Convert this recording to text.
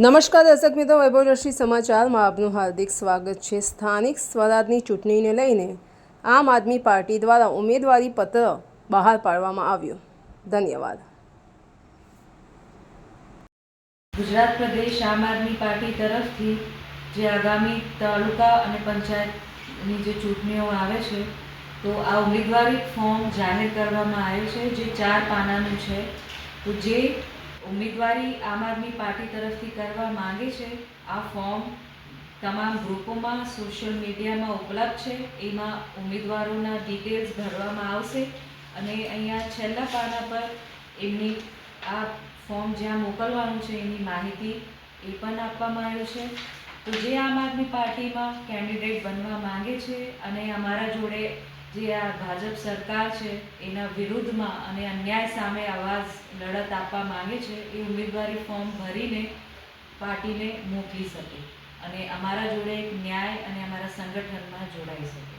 નમસ્કાર દર્શક મિત્રો વૈભવરશ્મિ સમાચારમાં આપનું હાર્દિક સ્વાગત છે. સ્થાનિક સ્વરાજની ચૂંટણીને લઈને આમ આદમી પાર્ટી દ્વારા ઉમેદવારી પત્ર બહાર પાડવામાં આવ્યું. ધન્યવાદ. ગુજરાત પ્રદેશ આમ આદમી પાર્ટી તરફથી જે આગામી તાલુકા અને પંચાયતની જે ચૂંટણીઓ આવે છે, તો આ ઉમેદવારી ફોર્મ જાહેર કરવામાં આવ્યું છે. જે ચાર પાનાનું છે. તો જે ઉમેદવારી આમ આદમી પાર્ટી તરફથી કરવા માંગે છે. આ ફોર્મ તમામ ગ્રુપોમાં, સોશિયલ મીડિયામાં ઉપલબ્ધ છે. એમાં ઉમેદવારોના ડિટેલ્સ ભરવામાં આવશે અને અહીંયા છેલ્લા પાના પર એમની આ ફોર્મ જ્યાં મોકલવાનું છે એની માહિતી એ પણ આપવામાં આવ્યું છે. તો જે આમ આદમી પાર્ટીમાં કેન્ડિડેટ બનવા માંગે છે અને અમારા જોડે જે આ ભાજપ સરકાર છે, એના વિરુદ્ધમાં અને અન્યાય સામે અવાજ લડત આપવા માંગે છે, એ ઉમેદવારી ફોર્મ ભરીને પાર્ટીને મોકલી શકે અને અમારા જોડે એક ન્યાય અને અમારા સંગઠનમાં જોડાઈ શકે.